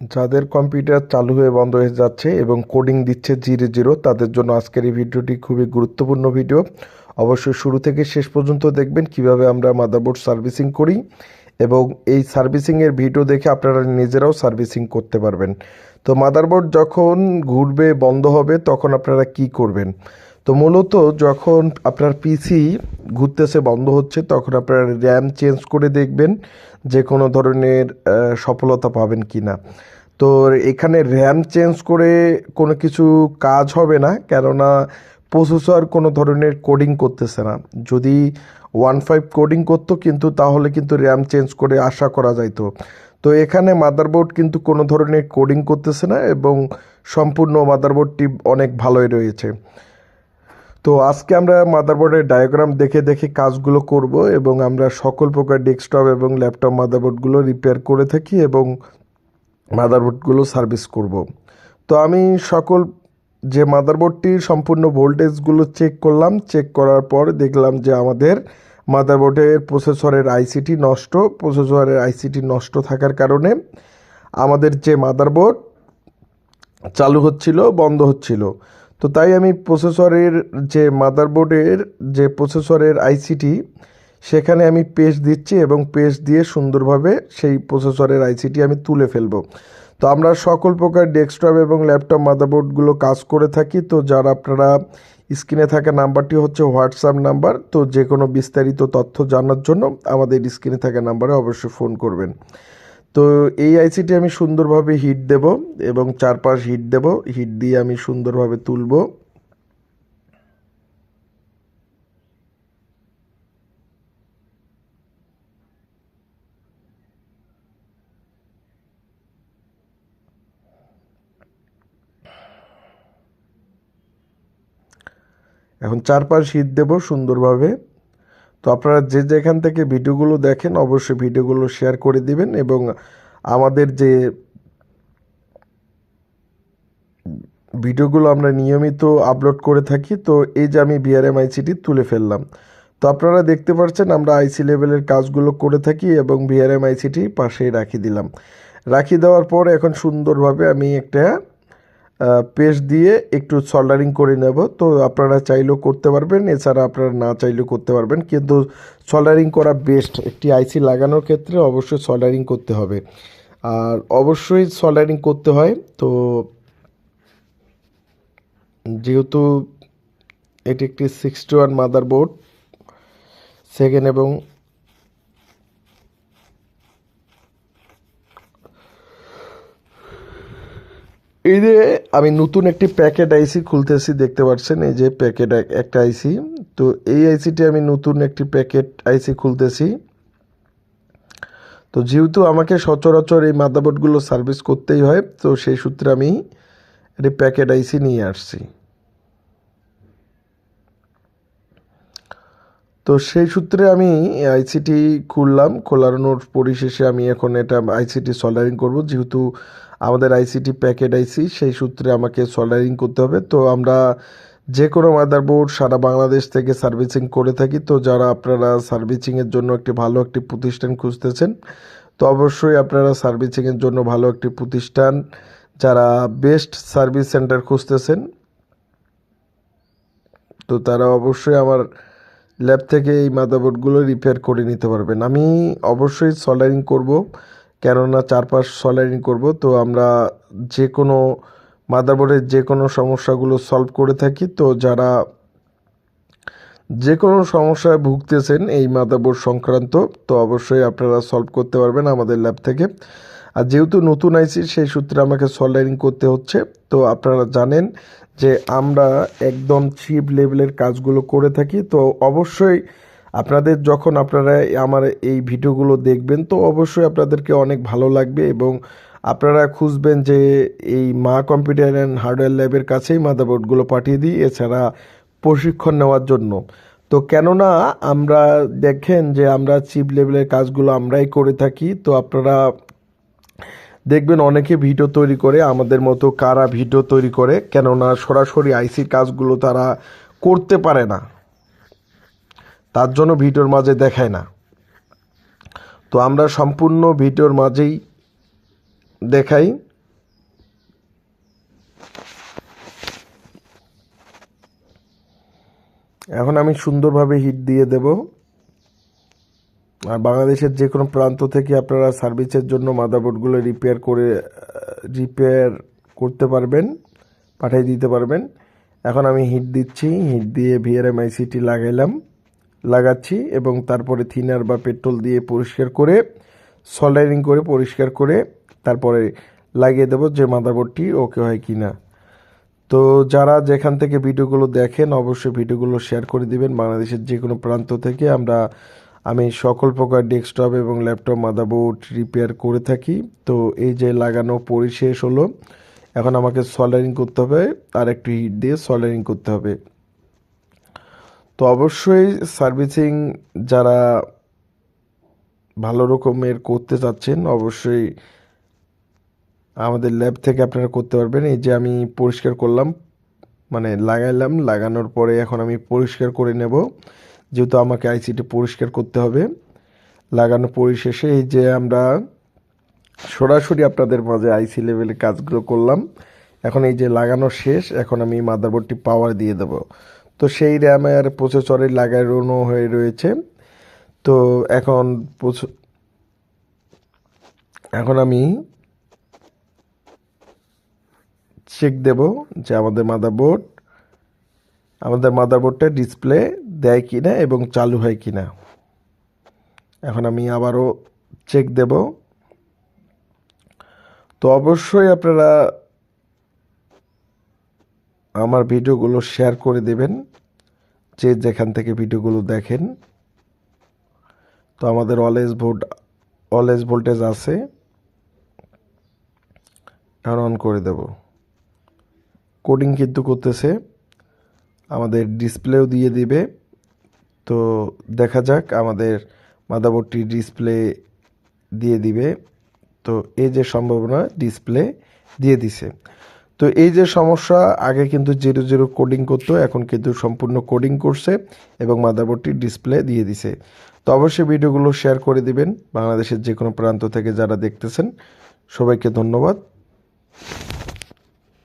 যাদের কম্পিউটার চালু হয়ে বন্ধ হয়ে যাচ্ছে এবং কোডিং দিচ্ছে জিরো জিরো, তাদের জন্য আজকের এই ভিডিওটি খুবই গুরুত্বপূর্ণ ভিডিও। অবশ্যই শুরু থেকে শেষ পর্যন্ত দেখবেন কীভাবে আমরা মাদারবোর্ড সার্ভিসিং করি এবং এই সার্ভিসিংয়ের ভিডিও দেখে আপনারা নিজেরাও সার্ভিসিং করতে পারবেন। তো মাদারবোর্ড যখন ঘুরবে, বন্ধ হবে, তখন আপনারা কি করবেন? তো মূলত যখন আপনার পিসি ঘুরতেছে, বন্ধ হচ্ছে, তখন আপনার র্যাম চেঞ্জ করে দেখবেন যে কোনো ধরনের সফলতা পাবেন কি না তো এখানে র্যাম চেঞ্জ করে কোনো কিছু কাজ হবে না, কেননা প্রসেসর কোনো ধরনের কোডিং করতেছে না। যদি ওয়ান ফাইভ কোডিং করতো কিন্তু, তাহলে কিন্তু র্যাম চেঞ্জ করে আশা করা যাইতো। তো এখানে মাদারবোর্ড কিন্তু কোনো ধরনের কোডিং করতেছে না এবং সম্পূর্ণ মাদারবোর্ডটি অনেক ভালোই রয়েছে। তো আজকে আমরা মাদারবোর্ডের ডায়াগ্রাম দেখে দেখে কাজগুলো করব এবং আমরা সকল প্রকার ডেস্কটপ এবং ল্যাপটপ মাদারবোর্ডগুলো রিপেয়ার করে থাকি এবং মাদারবোর্ডগুলো সার্ভিস করব। তো আমি সকল যে মাদারবোর্ডটির সম্পূর্ণ ভোল্টেজগুলো চেক করলাম চেক করার পর দেখলাম যে আমাদের মাদারবোর্ডের প্রসেসরের আইসিটি নষ্ট প্রসেসরের আইসিটি নষ্ট থাকার কারণে আমাদের যে মাদারবোর্ড চালু হচ্ছিল, বন্ধ হচ্ছিল। তো তাই আমি প্রসেসরের যে মাদারবোর্ডের যে প্রসেসরের আইসিটি সেখানে আমি পেস্ট দিচ্ছি এবং পেস্ট দিয়ে সুন্দরভাবে সেই প্রসেসরের আইসিটি আমি তুলে ফেলব। তো আমরা সকল প্রকার ডেস্কটপ এবং ল্যাপটপ মাদারবোর্ডগুলো কাজ করে থাকি। তো যারা আপনারা স্ক্রিনে থাকা নাম্বারটি হচ্ছে হোয়াটসঅ্যাপ নাম্বার, তো যে কোনো বিস্তারিত তথ্য জানার জন্য আমাদের স্ক্রিনে থাকা নাম্বারে অবশ্যই ফোন করবেন। তো এই আইসিটি আমি সুন্দরভাবে হিট দেব এবং চারপাশ হিট দেব। হিট দিয়ে আমি সুন্দরভাবে তুলব। এখন চারপাশ হিট দেব সুন্দরভাবে। তো আপনারা যে যেখান থেকে ভিডিওগুলো দেখেন, অবশ্যই ভিডিওগুলো শেয়ার করে দিবেন এবং আমাদের যে ভিডিওগুলো আমরা নিয়মিত আপলোড করে থাকি, তো এই যে আমি বিআরএম আইসিটি তুলে ফেললাম। তো আপনারা দেখতে পাচ্ছেন আমরা আইসি লেভেলের কাজগুলো করে থাকি এবং বিআরএম আইসিটি পাশেই রাখি দিলাম। রাখি দেওয়ার পর এখন সুন্দরভাবে আমি একটা পেস্ট দিয়ে একটু সল্ডারিং করে নেব। তো আপনারা চাইলেও করতে পারবেন, এছাড়া আপনারা না চাইলেও করতে পারবেন। কিন্তু সল্ডারিং করা বেস্ট একটি আইসি লাগানোর ক্ষেত্রে অবশ্যই সল্ডারিং করতে হবে। আর অবশ্যই সল্ডারিং করতে হয়। তো যেহেতু এটি একটি সিক্সটি ওয়ান মাদারবোর্ড সেকেন্ড এবং এই যে আমি নতুন একটি প্যাকেট আইসি খুলতেছি, দেখতে পাচ্ছেন? এই যে প্যাকেট একটা আইসি তো এই আইসিটি আমি নতুন একটি প্যাকেট আইসি খুলতেছি। তো যেহেতু আমাকে সচরাচর এই মাদাবোর্ডগুলো সার্ভিস করতেই হয়, তো সেই সূত্রে আমি একটি প্যাকেট আইসি নিয়ে আসছি। তো সেই সূত্রে আমি আইসিটি খুললাম। খোলানোর পরিশেষে আমি এখন এটা আইসিটি সল্ডারিং করব। যেহেতু আমাদের আইসিটি প্যাকেট আইসি, সেই সূত্রে আমাকে সল্ডারিং করতে হবে। তো আমরা যে কোনো মাদারবোর্ড সারা বাংলাদেশ থেকে সার্ভিসিং করে থাকি। তো যারা আপনারা সার্ভিসিংয়ের জন্য একটি ভালো একটি প্রতিষ্ঠান খুঁজতেছেন, তো অবশ্যই আপনারা সার্ভিসিংয়ের জন্য ভালো একটি প্রতিষ্ঠান, যারা বেস্ট সার্ভিস সেন্টার খুঁজতেছেন, তো তারা অবশ্যই আমার ল্যাব থেকে এই মাদারবোর্ডগুলো রিপেয়ার করে নিতে পারবেন। আমি অবশ্যই সল্ডারিং করব, কেননা চারপাশ সল্ডারিং করব। তো আমরা যে কোনো মাদারবোর্ডের যে কোনো সমস্যাগুলো সলভ করে থাকি। তো যারা যে কোনো সমস্যায় ভুগতেছেন এই মাদারবোর্ড সংক্রান্ত, তো অবশ্যই আপনারা সলভ করতে পারবেন আমাদের ল্যাব থেকে। আর যেহেতু নতুন আইসি, সেই সূত্রে আমাকে সল্ডারিং করতে হচ্ছে। তো আপনারা জানেন যে আমরা একদম চিপ লেভেলের কাজগুলো করে থাকি, তো অবশ্যই আপনাদের যখন আপনারা আমার এই ভিডিওগুলো দেখবেন, তো অবশ্যই আপনাদেরকে অনেক ভালো লাগবে এবং আপনারা খুঁজবেন যে এই মা কম্পিউটার অ্যান্ড হার্ডওয়্যার ল্যাবের কাছেই মাদারবোর্ডগুলো পাঠিয়ে দিই, এছাড়া প্রশিক্ষণ নেওয়ার জন্য। তো কেননা আমরা দেখেন যে আমরা চিপ লেভেলের কাজগুলো আমরাই করে থাকি, তো আপনারা দেখবেন অনেকে ভিডিও তৈরি করে, আমাদের মতো কারা ভিডিও তৈরি করে, কেননা সরাসরি আইসির কাজগুলো তারা করতে পারে না। তার জন্য ভিডিওর মাঝে দেখায় না। তো আমরা সম্পূর্ণ ভিডিওর মাঝেই দেখাই। এখন আমি সুন্দরভাবে হিট দিয়ে দেবো। আর বাংলাদেশের যে কোনো প্রান্ত থেকে আপনারা সার্ভিসের জন্য মাদারবোর্ডগুলো রিপেয়ার করে রিপেয়ার করতে পারবেন, পাঠিয়ে দিতে পারবেন। এখন আমি হিট দিচ্ছি হিট দিয়ে ভিআরএম আইসিটি লাগাইলাম, লাগাচ্ছি এবং তারপরে থিনার বা পেট্রোল দিয়ে পরিষ্কার করে সল্ডারিং করে পরিষ্কার করে তারপরে লাগিয়ে দেবো যে মাদারবোর্ডটি ওকে হয় কি না তো যারা যেখান থেকে ভিডিওগুলো দেখেন, অবশ্যই ভিডিওগুলো শেয়ার করে দিবেন। বাংলাদেশের যে কোনো প্রান্ত থেকে আমরা আমি সকল প্রকার ডেস্কটপ এবং ল্যাপটপ মাদারবোর্ড রিপেয়ার করে থাকি। তো এই যে লাগানো পরিশেষ হলো, এখন আমাকে সল্ডারিং করতে হবে, আর একটু হিট দিয়ে সল্ডারিং করতে হবে। তো অবশ্যই সার্ভিসিং যারা ভালো রকমের করতে চাচ্ছেন, অবশ্যই আমাদের ল্যাব থেকে আপনারা করতে পারবেন। এই যে আমি পরিষ্কার করলাম মানে লাগাইলাম, লাগানোর পরে এখন আমি পরিষ্কার করে নেব। যেহেতু আমাকে আইসিটি পরিষ্কার করতে হবে, লাগানো পরিশেষে এই যে আমরা সরাসরি আপনাদের মাঝে আইসি লেভেলে কাজগুলো করলাম, এখন এই যে লাগানো শেষ, এখন আমি মাদারবোর্ডটি পাওয়ার দিয়ে দেব। তো সেই র্যামে আর প্রসেসরে লাগানো হয়ে রয়েছে। তো এখন এখন আমি চেক দেব যে আমাদের মাদারবোর্ড আমাদের মাদারবোর্ডটা ডিসপ্লে দেয় কি না এবং চালু হয় কি না এখন আমি আবারও চেক দেব। তো অবশ্যই আপনারা আমার ভিডিওগুলো শেয়ার করে দেবেন, যে যেখান থেকে ভিডিওগুলো দেখেন। তো আমাদের অলএস ভোল্ট অলএস ভোল্টেজ আছে। এখন অন করে দেব। কোডিং কিন্তু করতেছে। আমাদের ডিসপ্লেও দিয়ে দিবে। তো দেখা যাক, আমাদের মাদারবোর্ডটি ডিসপ্লে দিয়ে দিবে। তো এই যে সম্ভাবনা ডিসপ্লে দিয়ে দিছে। তো এই যে সমস্যা, আগে কিন্তু জিরো জিরো কোডিং করতো, এখন কিন্তু সম্পূর্ণ কোডিং করছে এবং মাদারবোর্ডটি ডিসপ্লে দিয়ে দিছে। তো অবশ্যই ভিডিওগুলো শেয়ার করে দিবেন। বাংলাদেশের যে কোনো প্রান্ত থেকে যারা দেখতেছেন, সবাইকে ধন্যবাদ।